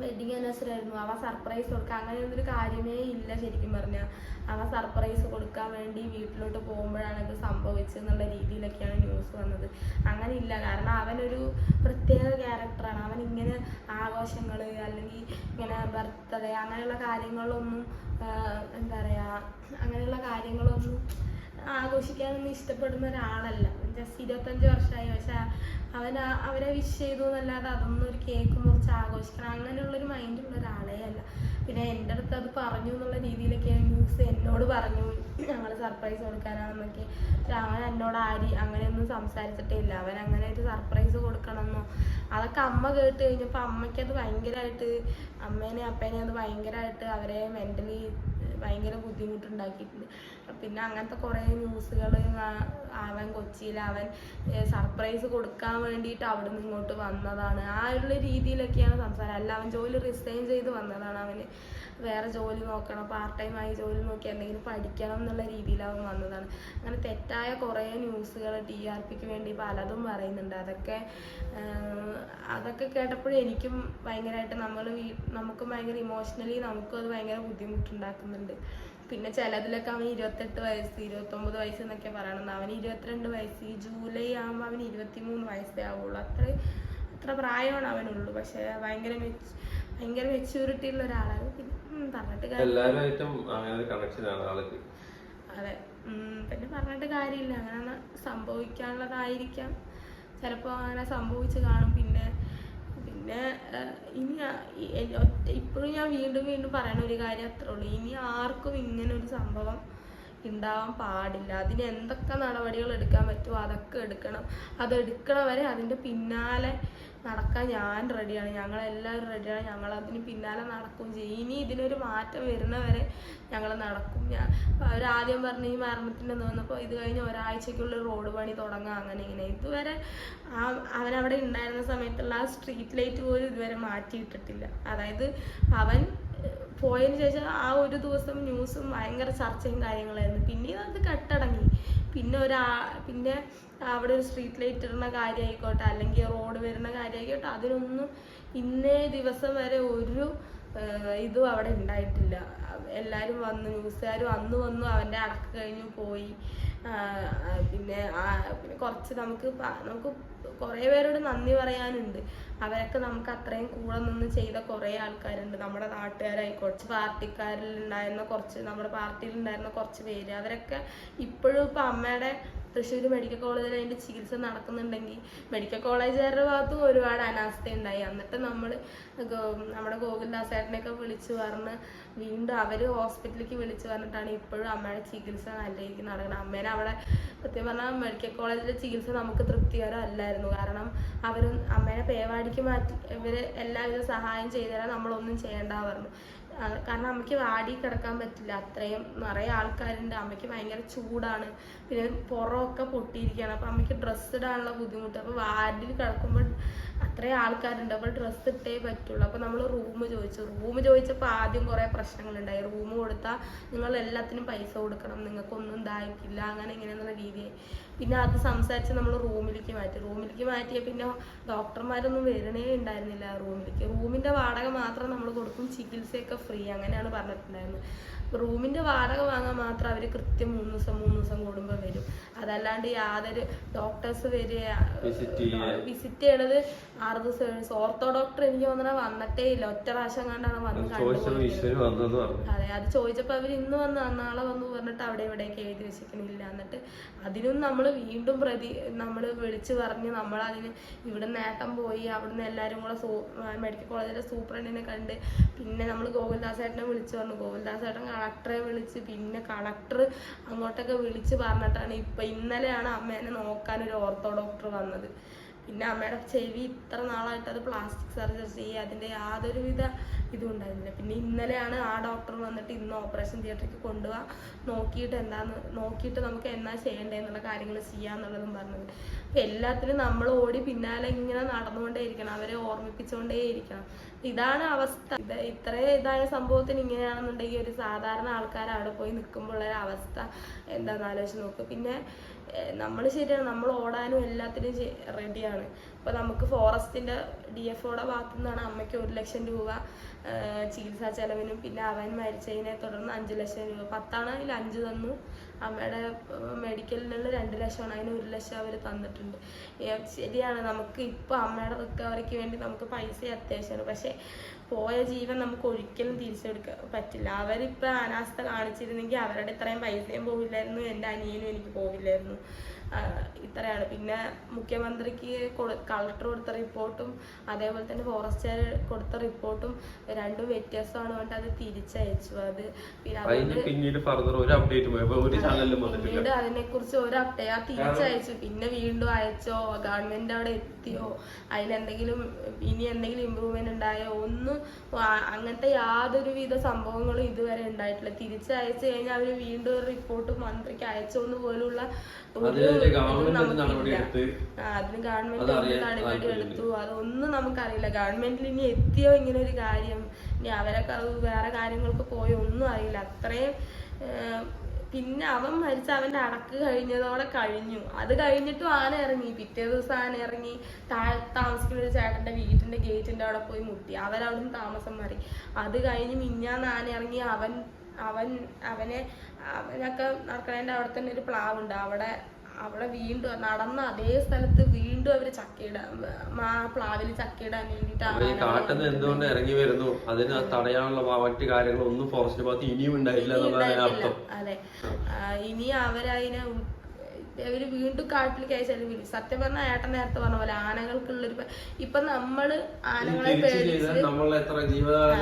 വെഡിങ് ആനിവേഴ്സറി ആയിരുന്നു. അവ സർപ്രൈസ് കൊടുക്കുക അങ്ങനെ ഒന്നൊരു കാര്യമേ ഇല്ല ശരിക്കും പറഞ്ഞാൽ അവ സർപ്രൈസ് കൊടുക്കാൻ വേണ്ടി വീട്ടിലോട്ട് പോകുമ്പോഴാണ് അത് സംഭവിച്ചെന്നുള്ള രീതിയിലൊക്കെയാണ് ന്യൂസ് വന്നത്. അങ്ങനെ ഇല്ല. കാരണം അവനൊരു പ്രത്യേക ക്യാരക്ടറാണ് അവൻ ഇങ്ങനെ ആഘോഷങ്ങൾ അല്ലെങ്കിൽ ഇങ്ങനെ ബർത്ത്ഡേ അങ്ങനെയുള്ള കാര്യങ്ങളൊന്നും എന്താ പറയുക അങ്ങനെയുള്ള കാര്യങ്ങളൊന്നും ആഘോഷിക്കാനൊന്നും ഇഷ്ടപ്പെടുന്ന ഒരാളല്ല. ജസ്റ്റ് ഇരുപത്തഞ്ച് വർഷമായി. പക്ഷെ അവൻ അവരെ വിഷ് ചെയ്തു എന്നല്ലാതെ അതൊന്നും ഒരു കേക്ക് മുറിച്ച് ആഘോഷിക്കണം. അങ്ങനെയുള്ളൊരു മൈൻഡുള്ള ഒരാളേ അല്ല. പിന്നെ എന്റെ അടുത്ത് അത് പറഞ്ഞു എന്നുള്ള രീതിയിലൊക്കെ ന്യൂസ് എന്നോട് പറഞ്ഞു. ഞങ്ങൾ സർപ്രൈസ് കൊടുക്കാനാണെന്നൊക്കെ. പക്ഷെ അവൻ എന്നോട് ആരി അങ്ങനെയൊന്നും സംസാരിച്ചിട്ടേ ഇല്ല. അവൻ അങ്ങനെ ഒരു സർപ്രൈസ് കൊടുക്കണമെന്നോ? അതൊക്കെ അമ്മ കേട്ട് കഴിഞ്ഞപ്പോൾ അമ്മയ്ക്ക് അത് ഭയങ്കരമായിട്ട് അമ്മേനെ അപ്പേനെ അത് ഭയങ്കരമായിട്ട് അവരെ മെന്റലി ഭയങ്കര ബുദ്ധിമുട്ടുണ്ടാക്കിയിട്ടുണ്ട്. പിന്നെ അങ്ങനത്തെ കുറേ ന്യൂസുകൾ അവൻ കൊച്ചിയിൽ അവൻ സർപ്രൈസ് കൊടുക്കാൻ വേണ്ടിയിട്ട് അവിടെ നിന്ന് ഇങ്ങോട്ട് വന്നതാണ്. ആ ഒരു രീതിയിലൊക്കെയാണ് സംസാരം. അല്ല അവൻ ജോലി റിസൈൻ ചെയ്ത് വന്നതാണ് അവന്. വേറെ ജോലി നോക്കണം പാർട്ട് ടൈം ആയി ജോലി നോക്കി എന്തെങ്കിലും പഠിക്കണം എന്നുള്ള രീതിയിൽ അവൻ വന്നതാണ്. അങ്ങനെ തെറ്റായ കുറേ ന്യൂസുകൾ ടി ആർ പിക്ക് വേണ്ടി പലതും പറയുന്നുണ്ട്. അതൊക്കെ അതൊക്കെ കേട്ടപ്പോഴും എനിക്കും ഭയങ്കരമായിട്ട് നമ്മൾ നമുക്കും ഭയങ്കര ഇമോഷണലി നമുക്കും അത് ഭയങ്കര ബുദ്ധിമുട്ടുണ്ടാക്കുന്നുണ്ട്. പിന്നെ ചിലതിലൊക്കെ അവൻ ഇരുപത്തെട്ട് വയസ്സ് ഇരുപത്തൊമ്പത് വയസ്സ് എന്നൊക്കെ പറയണമെന്ന് അവന് ഇരുപത്തിരണ്ട് വയസ്സ് ഈ ജൂലൈ ആകുമ്പോൾ അവന് ഇരുപത്തിമൂന്ന് വയസ്സേ ആവുള്ളൂ. അത്ര അത്ര പ്രായമാണ് അവനുള്ളൂ. പക്ഷേ ഭയങ്കര ഭയങ്കര മെച്യൂരിറ്റി ഉള്ള ഒരാളാണ്. പിന്നെ പറഞ്ഞിട്ട് കാര്യം എല്ലാവരുമായിട്ടും അങ്ങനെ ഒരു കണക്ഷനാണ് ആൾക്ക്. അതെ പിന്നെ പറഞ്ഞിട്ട് കാര്യമില്ല. അങ്ങനെ സംഭവിക്കാനുള്ളതായിരിക്കാം. ചിലപ്പോ അങ്ങനെ സംഭവിച്ച് കാണും. പിന്നെ പിന്നെ ഇനി ഇപ്പോഴും ഞാൻ വീണ്ടും വീണ്ടും പറയുന്ന ഒരു കാര്യം അത്രേ ഉള്ളൂ. ഇനി ആർക്കും ഇങ്ങനെ ഒരു സംഭവം ഉണ്ടാവാൻ പാടില്ല. അതിന് എന്തൊക്കെ നടപടികൾ എടുക്കാൻ പറ്റുമോ അതൊക്കെ എടുക്കണം. അത് എടുക്കണ വരെ അതിന്റെ പിന്നാലെ നടക്കാൻ ഞാൻ റെഡിയാണ് ഞങ്ങളെല്ലാവരും റെഡിയാണ് ഞങ്ങൾ അതിന് പിന്നാലെ നടക്കും. ഇനി ഇതിനൊരു മാറ്റം വരുന്ന വരെ ഞങ്ങൾ നടക്കും ഞാൻ അവരാദ്യം പറഞ്ഞ ഈ മരണത്തിന്റെ വന്നപ്പോൾ ഇത് കഴിഞ്ഞ് ഒരാഴ്ചക്കുള്ളിൽ റോഡ് പണി തുടങ്ങാം. അങ്ങനെ ഇങ്ങനെ. ഇതുവരെ അവൻ അവിടെ ഉണ്ടായിരുന്ന സമയത്തുള്ള ആ സ്ട്രീറ്റ് ലൈറ്റ് പോലും ഇതുവരെ മാറ്റിയിട്ടിട്ടില്ല അതായത് അവൻ പോയതിന് ശേഷം ആ ഒരു ദിവസം ന്യൂസും ഭയങ്കര ചർച്ചയും കാര്യങ്ങളായിരുന്നു. പിന്നെ അത് കെട്ടടങ്ങി. പിന്നെ ഒരാ പിന്നെ അവിടെ ഒരു സ്ട്രീറ്റ് ലൈറ്റ് ഇടുന്ന കാര്യമായിക്കോട്ടെ അല്ലെങ്കിൽ റോഡ് വരുന്ന കാര്യമായിക്കോട്ടെ അതിനൊന്നും ഇന്നേ ദിവസം വരെ ഒരു ഇതും അവിടെ ഉണ്ടായിട്ടില്ല. എല്ലാവരും വന്നു ന്യൂസുകാർ വന്ന് വന്നു അവന്റെ അടക്ക് കഴിഞ്ഞു പോയി. പിന്നെ പിന്നെ കുറച്ച് നമുക്ക് നമുക്ക് കുറേ പേരോട് നന്ദി പറയാനുണ്ട്. അവരൊക്കെ നമുക്ക് അത്രയും കൂടെ നിന്ന് ചെയ്ത കുറേ ആൾക്കാരുണ്ട്. നമ്മുടെ നാട്ടുകാരായി കുറച്ച് പാർട്ടിക്കാരിൽ ഉണ്ടായിരുന്ന കുറച്ച് നമ്മുടെ പാർട്ടിയിൽ ഉണ്ടായിരുന്ന കുറച്ച് പേര്. അവരൊക്കെ ഇപ്പോഴും ഇപ്പം അമ്മയുടെ തൃശ്ശൂർ മെഡിക്കൽ കോളേജിൽ അതിന്റെ ചികിത്സ നടക്കുന്നുണ്ടെങ്കിൽ മെഡിക്കൽ കോളേജുകാരുടെ ഭാഗത്തും ഒരുപാട് അനാസ്ഥ ഉണ്ടായി. എന്നിട്ട് നമ്മൾ നമ്മുടെ ഗോകുൽദാസ് ചേട്ടനെയൊക്കെ വിളിച്ച് പറഞ്ഞ് വീണ്ടും അവർ ഹോസ്പിറ്റലിലേക്ക് വിളിച്ച് പറഞ്ഞിട്ടാണ് ഇപ്പോഴും അമ്മയുടെ ചികിത്സ നല്ല രീതിക്ക് നടക്കുന്നത്. അമ്മേനെ അവിടെ സത്യം പറഞ്ഞാൽ മെഡിക്കൽ കോളേജിലെ ചികിത്സ നമുക്ക് തൃപ്തികരം അല്ലായിരുന്നു. കാരണം അവർ അമ്മേനെ പേവാടിക്ക് മാറ്റി ഇവർ എല്ലാവിധ സഹായം ചെയ്തുതരാൻ നമ്മളൊന്നും ചെയ്യേണ്ട പറഞ്ഞു. കാരണം അമ്മയ്ക്ക് വാടി കിടക്കാൻ പറ്റില്ല. അത്രയും നിറയെ ആൾക്കാരുണ്ട്. അമ്മയ്ക്ക് ഭയങ്കര ചൂടാണ്. പിന്നെ പുറമൊക്കെ പൊട്ടിയിരിക്കുകയാണ്. അപ്പം അമ്മയ്ക്ക് ഡ്രസ്സ് ഇടാനുള്ള ബുദ്ധിമുട്ട്. അപ്പോൾ വാർഡിൽ കിടക്കുമ്പോൾ അത്രയും ആൾക്കാരുണ്ട്. അപ്പോൾ ഡ്രസ്സ് ഇട്ടേ പറ്റുള്ളൂ. അപ്പോൾ നമ്മൾ റൂം ചോദിച്ചു. റൂം ചോദിച്ചപ്പോൾ ആദ്യം കുറേ പ്രശ്നങ്ങളുണ്ടായി. റൂം കൊടുത്താൽ നിങ്ങൾ എല്ലാത്തിനും പൈസ കൊടുക്കണം. നിങ്ങൾക്കൊന്നും ഇതായിട്ടില്ല. അങ്ങനെ ഇങ്ങനെയെന്നുള്ള രീതിയായി. പിന്നെ അത് സംസാരിച്ച് നമ്മൾ റൂമിലേക്ക് മാറ്റി. റൂമിലേക്ക് മാറ്റിയ പിന്നെ ഡോക്ടർമാരൊന്നും വരണേ ഉണ്ടായിരുന്നില്ല റൂമിലേക്ക്. റൂമിന്റെ വാടക മാത്രം നമ്മൾ കൊടുക്കും. ചികിത്സയൊക്കെ ഫ്രീ. അങ്ങനെയാണ് പറഞ്ഞിട്ടുണ്ടായിരുന്നത്. റൂമിന്റെ വാടക വാങ്ങാൻ മാത്രം അവർ കൃത്യം മൂന്ന് ദിവസം മൂന്ന് ദിവസം കൂടുമ്പോൾ വരും. അതല്ലാണ്ട് യാതൊരു ഡോക്ടേഴ്സ് വരിക. വിസിറ്റ് ചെയ്യണത് ആറ് ദിവസം ഓർത്തോ ഡോക്ടർ എനിക്ക് തോന്നണ വന്നിട്ടേ ഇല്ല. ഒറ്റ പ്രാവശ്യം കണ്ടാണ് വന്ന് അതെ അത് ചോദിച്ചപ്പോൾ അവർ ഇന്ന് വന്ന് നാളെ വന്നു പറഞ്ഞിട്ട് അവിടെ ഇവിടെയൊക്കെ എഴുതി വെച്ചിരിക്കണില്ല എന്നിട്ട് അതിനും നമ്മൾ വീണ്ടും പ്രതി നമ്മൾ വിളിച്ചു പറഞ്ഞ് നമ്മൾ അതിന് ഇവിടെ നേട്ടം പോയി അവിടുന്ന് എല്ലാവരും കൂടെ സൂ മെഡിക്കൽ കോളേജിലെ സൂപ്രണ്ടിനെ കണ്ട് പിന്നെ നമ്മൾ ഗോകുൽദാസേട്ടനെ വിളിച്ചു പറഞ്ഞു. ഗോകുൽദാസേട്ടൻ കളക്ടറെ വിളിച്ച് പിന്നെ കളക്ടർ അങ്ങോട്ടൊക്കെ വിളിച്ച് പറഞ്ഞിട്ടാണ് ഇപ്പം ഇന്നലെയാണ് അമ്മേനെ നോക്കാൻ ഒരു ഓർത്തോ ഡോക്ടർ വന്നത്. പിന്നെ അമ്മയുടെ ചെവി ഇത്ര നാളായിട്ട് അത് പ്ലാസ്റ്റിക് സർജറി ചെയ്യുക അതിന്റെ യാതൊരുവിധ ഇതും ഉണ്ടായിരുന്നില്ല. പിന്നെ ഇന്നലെയാണ് ആ ഡോക്ടർ വന്നിട്ട് ഇന്ന് ഓപ്പറേഷൻ തിയേറ്ററിലേക്ക് കൊണ്ടുപോവാ നോക്കിയിട്ട് എന്താന്ന് നോക്കിയിട്ട് നമുക്ക് എന്നാ ചെയ്യേണ്ടതെന്നുള്ള കാര്യങ്ങൾ ചെയ്യാന്നുള്ളതും പറഞ്ഞത്. അപ്പം എല്ലാത്തിനും നമ്മൾ ഓടി പിന്നാലെ ഇങ്ങനെ നടന്നുകൊണ്ടേ ഇരിക്കണം അവരെ ഓർമ്മിപ്പിച്ചുകൊണ്ടേ ഇരിക്കണം ഇതാണ് അവസ്ഥ. ഇത് ഇത്രയും ഇതായ സംഭവത്തിന് ഇങ്ങനെയാണെന്നുണ്ടെങ്കിൽ ഒരു സാധാരണ ആൾക്കാർ അവിടെ പോയി ഒരു അവസ്ഥ. എന്താണെന്ന് ആലോചിച്ച് നോക്ക്. പിന്നെ നമ്മൾ ശരിയാണ്. നമ്മൾ ഓടാനും എല്ലാത്തിനും റെഡിയാണ് ഇപ്പൊ നമുക്ക് ഫോറസ്റ്റിന്റെ ഡി എഫ് ഒയുടെ ഭാഗത്തു നിന്നാണ് അമ്മയ്ക്ക് ഒരു ലക്ഷം രൂപ ചികിത്സാ ചെലവിനും പിന്നെ അവൻ മരിച്ചതിനെ തുടർന്ന് അഞ്ച് ലക്ഷം രൂപ. പത്താണെങ്കിൽ അഞ്ച് തന്നു. അമ്മയുടെ മെഡിക്കലിനുള്ള രണ്ട് ലക്ഷമാണ് അതിന് ഒരു ലക്ഷം അവർ തന്നിട്ടുണ്ട്. ശരിയാണ് നമുക്ക് ഇപ്പോൾ അമ്മയുടെ റിക്കവറിക്ക് വേണ്ടി നമുക്ക് പൈസ അത്യാവശ്യമാണ്. പക്ഷേ പോയ ജീവൻ നമുക്ക് ഒരിക്കലും തിരിച്ചെടുക്കാൻ പറ്റില്ല. അവരിപ്പോൾ അനാസ്ഥ കാണിച്ചിരുന്നെങ്കിൽ അവരുടെ ഇത്രയും പൈസയും പോവില്ലായിരുന്നു എന്റെ അനിയനും എനിക്ക് പോവില്ലായിരുന്നു. ഇത്രയാണ്. പിന്നെ മുഖ്യമന്ത്രിക്ക് കളക്ടർ കൊടുത്ത റിപ്പോർട്ടും അതേപോലെ തന്നെ ഫോറസ്റ്റുകാർ കൊടുത്ത റിപ്പോർട്ടും രണ്ടും വ്യത്യാസമാണ് കൊണ്ട് അത് തിരിച്ചയച്ചു. അത് പിന്നീട് അതിനെ കുറിച്ച് ഒരു അപ്ഡേറ്റ് ആ തിരിച്ചയച്ചു. പിന്നെ വീണ്ടും അയച്ചോ? ഗവൺമെന്റ് അവിടെ എത്തിയോ? അതിലെന്തെങ്കിലും ഇനി എന്തെങ്കിലും ഇമ്പ്രൂവ്മെന്റ് ഉണ്ടായോ? ഒന്നും അങ്ങനത്തെ അങ്ങനത്തെ യാതൊരുവിധ സംഭവങ്ങളും ഇതുവരെ ഉണ്ടായിട്ടില്ല. തിരിച്ചയച്ചു കഴിഞ്ഞാൽ അവർ വീണ്ടും ഒരു റിപ്പോർട്ട് മന്ത്രിക്ക് അയച്ചോന്ന് പോലുള്ള ഒരു അതിന് ഗവൺമെന്റ് നടപടി എടുത്തു അതൊന്നും നമുക്കറിയില്ല. ഗവൺമെന്റിൽ ഇനി എത്തിയോ ഇങ്ങനെ ഒരു കാര്യം? ഇനി അവരൊക്കെ വേറെ കാര്യങ്ങൾക്ക് പോയോ ഒന്നും അറിയില്ല. അത്രയും പിന്നെ അവൻ മരിച്ച അവന്റെ അടക്ക് കഴിഞ്ഞതോടെ കഴിഞ്ഞു. അത് കഴിഞ്ഞിട്ടും ആന ഇറങ്ങി. പിറ്റേ ദിവസം ആന ഇറങ്ങി. താഴെ താമസിക്കുന്ന ഒരു ചേട്ടന്റെ വീട്ടിന്റെ ഗേറ്റിന്റെ അവിടെ പോയി മുട്ടി. അവരവിടുന്ന് താമസം മാറി. അത് കഴിഞ്ഞ് മിഞ്ഞാന്ന് ആന ഇറങ്ങി അവൻ അവൻ അവനെ അവനൊക്കെ നടക്കണേന്റെ അവിടെ തന്നെ ഒരു പ്ലാവുണ്ട്. അവിടെ അവിടെ വീണ്ടും നടന്ന അതേ സ്ഥലത്ത് വീണ്ടും അവർ ചക്കയിടാൻ ആ പ്ലാവിൽ ചക്കയിടാൻ വേണ്ടിട്ട് അപ്പൊ ഈ കാട്ടിൽ എന്തുകൊണ്ട് ഇറങ്ങി വരുന്നു? അതിന് തടയാനുള്ള മറ്റു കാര്യങ്ങളൊന്നും ഫോറസ്റ്റ് ഭാഗത്ത് ഇനിയും ഉണ്ടായില്ല അതെ. ഇനി അവരതിനെ അവർ വീണ്ടും കാട്ടിലേക്ക് അയച്ചാലും വിളി സത്യം പറഞ്ഞ ഏട്ടൻ നേരത്തെ പറഞ്ഞ പോലെ ആനകൾക്കുള്ള ഒരു ഇപ്പൊ നമ്മൾ ആനകളെ പേടിച്ച്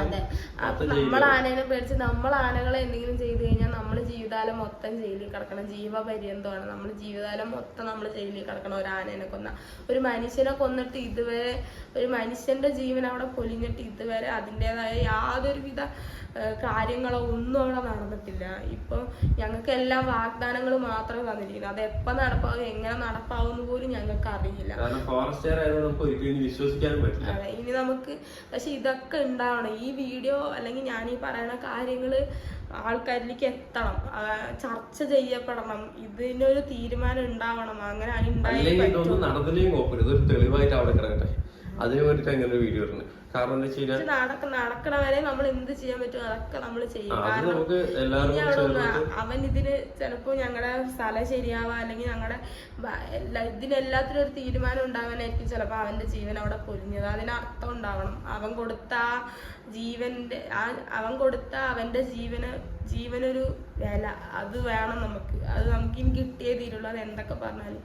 അതെ. അപ്പൊ നമ്മൾ ആനകളെ പേടിച്ച് നമ്മൾ ആനകളെ എന്തെങ്കിലും ചെയ്തു കഴിഞ്ഞാൽ നമ്മൾ ജീവിതകാലം മൊത്തം ജയിലിൽ കിടക്കണം. ജീവപര്യന്തമാണ്. നമ്മൾ ജീവിതകാലം മൊത്തം നമ്മൾ ജയിലിൽ കിടക്കണം. ഒരു ആനേനെ കൊന്ന. ഒരു മനുഷ്യനെ കൊന്നിട്ട് ഇതുവരെ ഒരു മനുഷ്യന്റെ ജീവൻ അവിടെ പൊലിഞ്ഞിട്ട് ഇതുവരെ അതിന്റെതായ യാതൊരുവിധ കാര്യങ്ങളോ ഒന്നും അവിടെ നടന്നിട്ടില്ല. ഇപ്പൊ ഞങ്ങൾക്ക് എല്ലാ വാഗ്ദാനങ്ങളും മാത്രമേ തന്നിരിക്കുന്നു അത് എപ്പൊ നടപ്പാവും എങ്ങനെ നടപ്പാവും പോലും ഞങ്ങൾക്ക് അറിയില്ല. അതെ ഇനി നമുക്ക് പക്ഷെ ഇതൊക്കെ ഉണ്ടാവണം. ഈ വീഡിയോ അല്ലെങ്കിൽ ഞാൻ ഈ പറയുന്ന കാര്യങ്ങൾ ആൾക്കാരിലേക്ക് എത്തണം. ചർച്ച ചെയ്യപ്പെടണം. ഇതിനൊരു തീരുമാനം ഉണ്ടാവണം. അങ്ങനെ ഇതൊന്നും നടന്നില്ലെങ്കിൽ തെളിവായിട്ട് അവിടെ കിടക്കട്ടെ. വേണ്ടിട്ട് അങ്ങനെ ഒരു വീഡിയോ ഇടുന്നത് കാരണം എന്താ വെച്ചാൽ നടക്കണവരെ നടക്ക നടക്കണ വരെ നമ്മൾ എന്ത് ചെയ്യാൻ പറ്റും അതൊക്കെ നമ്മൾ ചെയ്യും. അത് നമുക്ക് എല്ലാവർക്കും അവൻ ഇതിന് ചിലപ്പോ ഞങ്ങളുടെ സ്ഥലം ശരിയാവാ അല്ലെങ്കിൽ ഞങ്ങളുടെ ഇതിനെല്ലാത്തിനും ഒരു തീരുമാനം ഉണ്ടാവാനായിരിക്കും ചിലപ്പോ അവന്റെ ജീവൻ അവിടെ പൊരിഞ്ഞത് അതിന് അർത്ഥം ഉണ്ടാവണം. അവൻ കൊടുത്ത ആ ജീവന്റെ ആ അവൻ കൊടുത്ത അവന്റെ ജീവന് ജീവനൊരു വില. അത് വേണം നമുക്ക്. അത് നമുക്ക് ഇനി കിട്ടിയേ തീരുള്ളൂ. അത് എന്തൊക്കെ പറഞ്ഞാലും.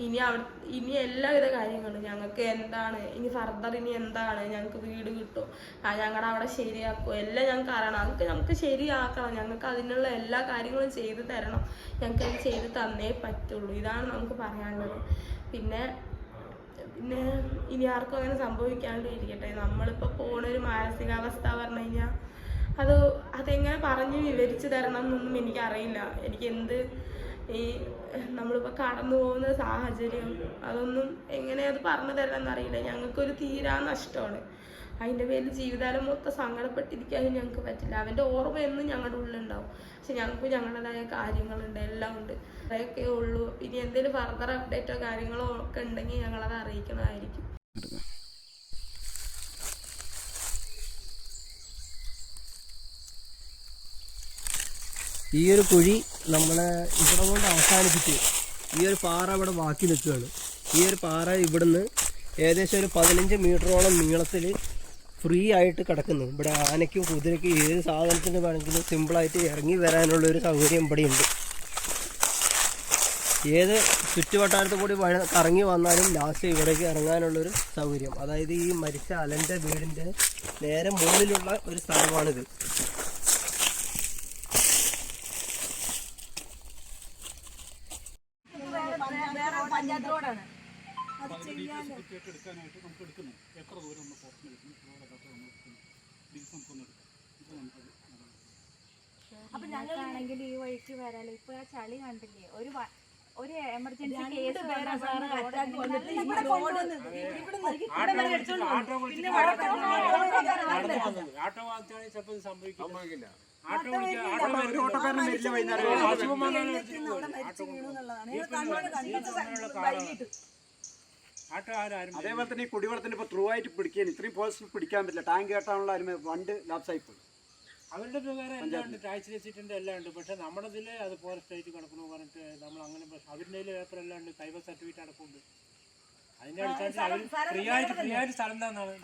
ഇനി അവിടെ ഇനി എല്ലാവിധ കാര്യങ്ങളും. ഞങ്ങൾക്ക് എന്താണ്? ഇനി ഫർദർ ഇനി എന്താണ്? ഞങ്ങൾക്ക് വീട് കിട്ടും. ഞങ്ങളുടെ അവിടെ ശരിയാക്കുമോ എല്ലാം ഞങ്ങൾക്ക് അറിയണം. അതൊക്കെ നമുക്ക് ശരിയാക്കണം. ഞങ്ങൾക്ക് അതിനുള്ള എല്ലാ കാര്യങ്ങളും ചെയ്തു തരണം. ഞങ്ങൾക്ക് അത് ചെയ്ത് തന്നേ പറ്റുള്ളൂ. ഇതാണ് നമുക്ക് പറയാനുള്ളത്. പിന്നെ പിന്നെ ഇനി ആർക്കും അങ്ങനെ സംഭവിക്കാണ്ട് ഇരിക്കട്ടെ. നമ്മളിപ്പോൾ പോണ ഒരു മാനസികാവസ്ഥ പറഞ്ഞു കഴിഞ്ഞാൽ അത് അതെങ്ങനെ പറഞ്ഞ് വിവരിച്ച് തരണം എന്നൊന്നും എനിക്കറിയില്ല. എനിക്ക് എന്ത് ഈ നമ്മളിപ്പോൾ കടന്നു പോകുന്ന സാഹചര്യം അതൊന്നും എങ്ങനെ അത് പറഞ്ഞു തരണം എന്നറിയില്ല ഞങ്ങൾക്കൊരു തീരാ നഷ്ടമാണ്. അതിന്റെ പേരിൽ ജീവിതകാലം മൊത്തം സങ്കടപ്പെട്ടിരിക്കാനും ഞങ്ങൾക്ക് പറ്റില്ല. അവന്റെ ഓർമ്മ എന്നും ഞങ്ങളുടെ ഉള്ളിലുണ്ടാവും. പക്ഷെ ഞങ്ങൾക്ക് ഞങ്ങളുടേതായ കാര്യങ്ങളുണ്ട്. എല്ലാം ഉണ്ട്. അതൊക്കെ ഉള്ളൂ. ഇനി എന്തെങ്കിലും ഫർദർ അപ്ഡേറ്റോ കാര്യങ്ങളോ ഒക്കെ ഉണ്ടെങ്കിൽ ഞങ്ങളത് അറിയിക്കുന്നതായിരിക്കും ഈ ഒരു കുഴി നമ്മൾ ഇവിടെ കൊണ്ട് അവസാനിപ്പിച്ച് ഈ ഒരു പാറ ഇവിടെ ബാക്കി നിൽക്കുകയാണ്. ഈ ഒരു പാറ ഇവിടുന്ന് ഏകദേശം ഒരു പതിനഞ്ച് മീറ്ററോളം നീളത്തിൽ ഫ്രീ ആയിട്ട് കിടക്കുന്നു. ഇവിടെ ആനയ്ക്കും കുതിരയ്ക്കും ഏത് സാധനത്തിന് വേണമെങ്കിലും സിമ്പിളായിട്ട് ഇറങ്ങി വരാനുള്ള ഒരു സൗകര്യം ഇവിടെ ഉണ്ട്. ഏത് ചുറ്റുവട്ടാരത്ത് കൂടി കറങ്ങി വന്നാലും ലാസ്റ്റ് ഇവിടേക്ക് ഇറങ്ങാനുള്ളൊരു സൗകര്യം. അതായത് ഈ മരിച്ച അലന്റെ വീടിന്റെ നേരെ മുകളിലുള്ള ഒരു സ്ഥലമാണിത്. അപ്പൊ ഞങ്ങൾക്കാണെങ്കിൽ ഈ വഴിക്ക് വരാലോ ഇപ്പൊ ആ ചളി കണ്ടില്ലേ ഒരു ഒരു എമർജൻസി കേസ് ആട്ടോ ചിലപ്പോൾ സംഭവിക്കില്ല വിളിക്കുക അതേപോലെ തന്നെ ഈ കുടിവെള്ളത്തിന് ഇപ്പൊ ത്രൂ ആയിട്ട് പിടിക്കാൻ ഇത്രയും ഫോഴ്സ് പിടിക്കാൻ പറ്റില്ല. ടാങ്ക് കേട്ടാണല്ലോ അതിന് വണ്ട് ലാപ്സായി പോയി അവരുടെ പ്രകാരം എല്ലാം ഉണ്ട്. ടാക്സ് രസീറ്റിന്റെ എല്ലാം ഉണ്ട്. പക്ഷേ നമ്മുടെ ഇതിൽ അത് ഫോറസ്റ്റ് ആയിട്ട് കിടക്കണമെന്ന് പറഞ്ഞിട്ട് നമ്മൾ അങ്ങനെ അവരുടെ പേപ്പർ എല്ലാം ഉണ്ട്. സൈബർ സർട്ടിഫിക്കറ്റ് അടക്കമുണ്ട്. അതിന്റെ അടിസ്ഥാനത്തിൽ അവർ ഫ്രീ ആയിട്ട് ഫ്രീ ആയിട്ട് സ്ഥലം തന്നാണ്